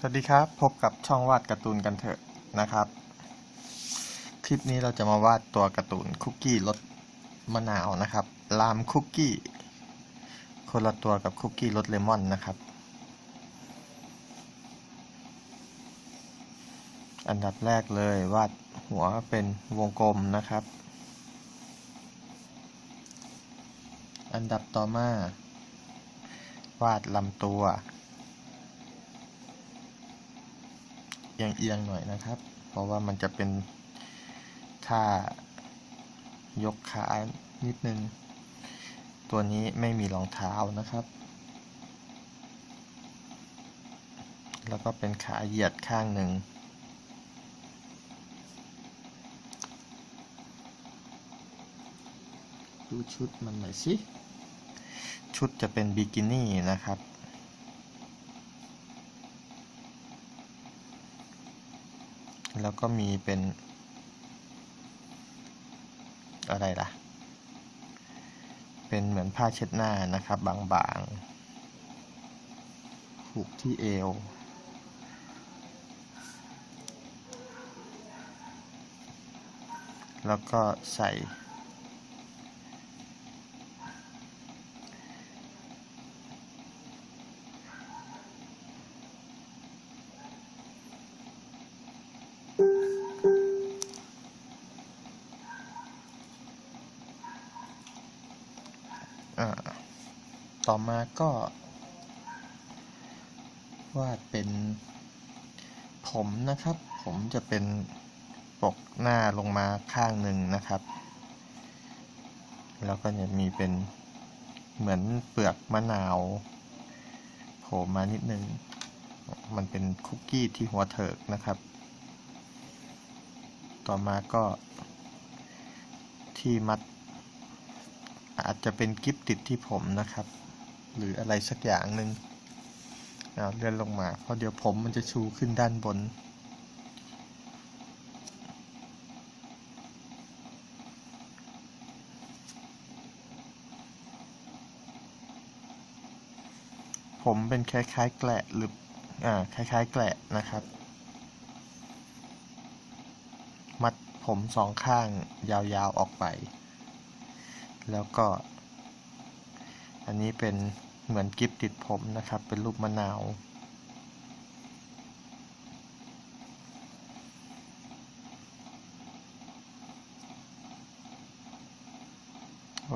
สวัสดีครับ พบกับช่องวาดการ์ตูนกันเถอะนะครับ คลิปนี้เราจะมาวาดตัวการ์ตูนคุกกี้รสมะนาวนะครับ ลามคุกกี้ คนละตัวกับคุกกี้รสเลมอนนะครับ อันดับแรกเลยวาดหัวเป็นวงกลมนะครับ อันดับต่อมา วาดลำตัว เอียงๆหน่อยนะครับ เพราะว่ามันจะเป็นท่ายกขานิดนึง ตัวนี้ไม่มีรองเท้านะครับ แล้วก็เป็นขาเหยียดข้างหนึ่งดูชุดมันหน่อยสิ ชุดจะเป็นบิกินี่นะครับ แล้วก็มีเป็น อะไรล่ะ เป็นเหมือนผ้าเช็ดหน้านะครับ บางๆ ผูกที่เอว แล้วก็ใส่ ต่อมาก็วาดเป็นผมนะครับ ผมจะเป็นปกหน้าลงมาข้างหนึ่งนะครับ แล้วก็จะมีเป็นเหมือนเปลือกมะนาวโผล่มานิดนึง มันเป็นคุกกี้ที่หัวเถิกนะครับ ต่อมาก็ที่มัดอาจจะเป็นกิฟติดที่ผมนะครับ หรืออะไรสักอย่างหนึ่งเลื่อนลงมาเพราะเดี๋ยวผมมันจะชูขึ้นด้านบน ผมเป็นคล้ายๆแกละหรืออ่าคล้ายๆแกละนะครับ มัดผมสองข้างยาวๆออกไป แล้วก็ อันนี้เป็น เหมือนกิฟติดผมนะครับ เป็นรูปมะนาว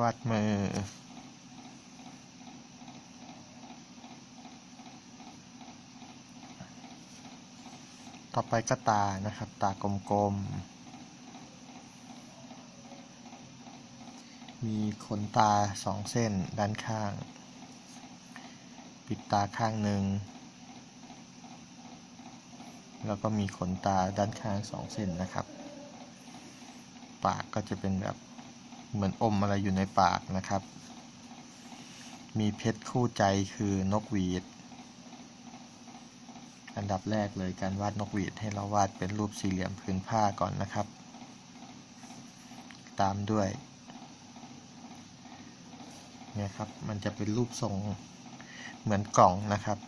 วาดมือ ต่อไปก็ตานะครับ ตากลมๆ มีขนตาสองเส้นด้านข้าง ปิดตาข้างหนึ่ง แล้วก็มีขนตาด้านข้างสองเส้นนะครับ ปากก็จะเป็นแบบเหมือนอมอะไรอยู่ในปากนะครับ มีเพชรคู่ใจคือนกหวีด อันดับแรกเลยการวาดนกหวีดให้เราวาดเป็นรูปสี่เหลี่ยมพื้นผ้าก่อนนะครับ ตามด้วยเนี่ยครับ มันจะเป็นรูปทรง เหมือนกล่องนะครับ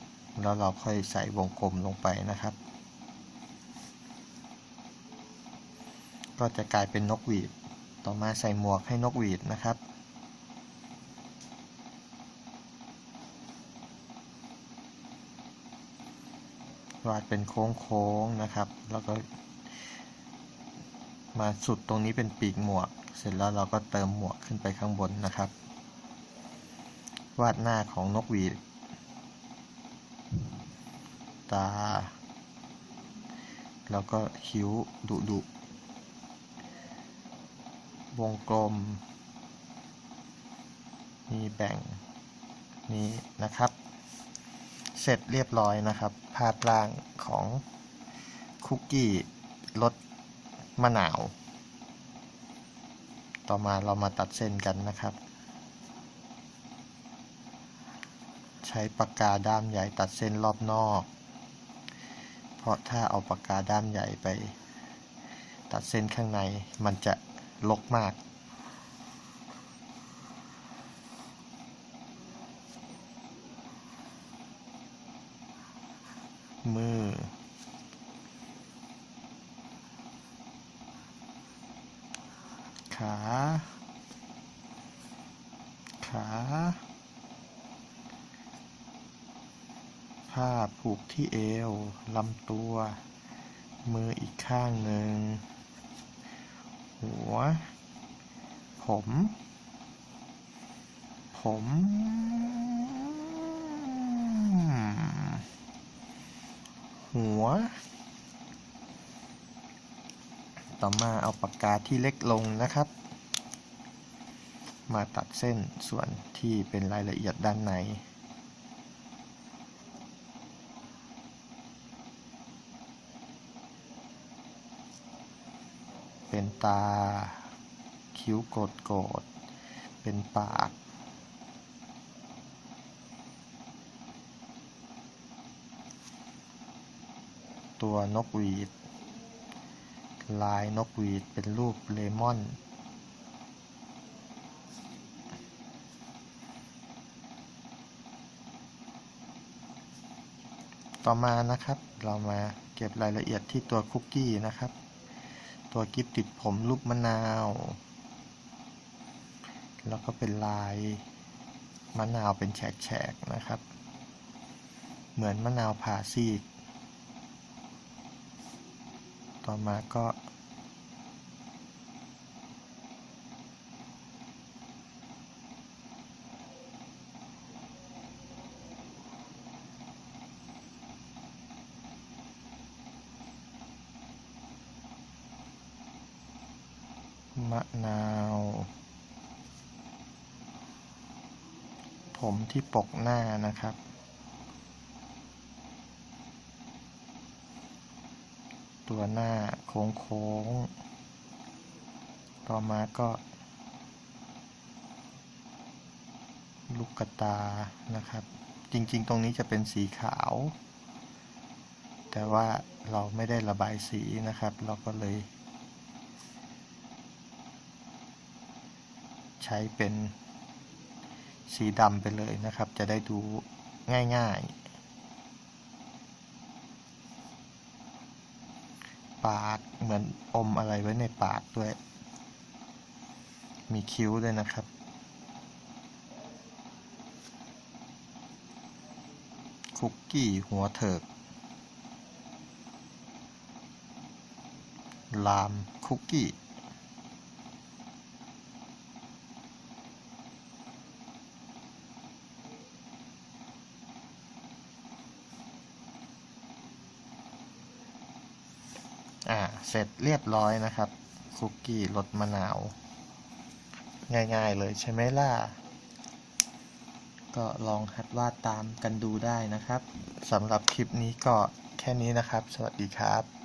แล้วเราค่อยใส่วงกลมลงไปนะครับ ก็จะกลายเป็นนกหวีด ต่อมาใส่หมวกให้นกหวีดนะครับวาดเป็นโค้งๆนะครับ แล้วก็ มาสุดตรงนี้เป็นปีกหมวก เสร็จแล้วเราก็เติมหมวกขึ้นไปข้างบนนะครับ วาดหน้าของนกหวีด ตา แล้วก็คิ้วดุดุวงกลม มีแบ่งนี้นะครับ เสร็จเรียบร้อยนะครับ ภาพร่างของคุกกี้รสมะนาว ต่อมาเรามาตัดเส้นกันนะครับ ช้ปากกาด้ามใหญ่ตัดเส้นรอบนอก เพราะถ้าเอาปากกาด้ามใหญ่ไป ตัดเส้นข้างในมันจะลกมาก มือขาขา ผ้าผูกที่เอวลำตัว มืออีกข้างหนึ่ง หัว ผม ผม หัว ต่อมาเอาปากกาที่เล็กลงนะครับ มาตัดเส้นส่วนที่เป็นรายละเอียดด้านใน เป็นตา คิ้วโกดโกดๆเป็นปาก ตัวนกหวีด ลายนกหวีดเป็นรูปเลมอนต่อมานะครับ เรามาเก็บรายละเอียดที่ตัวคุกกี้นะครับ ตัวกิฟติดผมรูปมะนาว แล้วก็เป็นลายมะนาวเป็นแฉกๆนะครับ เหมือนมะนาวผ่าซีก ต่อมาก็ มะนาว ผมที่ปกหน้านะครับ ตัวหน้าโค้งโค้งๆต่อมาก็ ลูกกระตานะครับ จริงๆ ตรงนี้จะเป็นสีขาว แต่ว่าเราไม่ได้ระบายสีนะครับ เราก็เลย ใช้เป็นสีดำไปเลยนะครับ จะได้ดูง่ายๆ ปากเหมือนอมอะไรไว้ในปากด้วย มีคิ้วด้วยนะครับคุกกี้หัวเถิก ลามคุกกี้ อ่า เสร็จเรียบร้อยนะครับ คุกกี้รสมะนาว ง่ายๆเลยใช่ไหมล่ะ ก็ลองหัดวาดตามกันดูได้นะครับสำหรับคลิปนี้ก็แค่นี้นะครับ สวัสดีครับ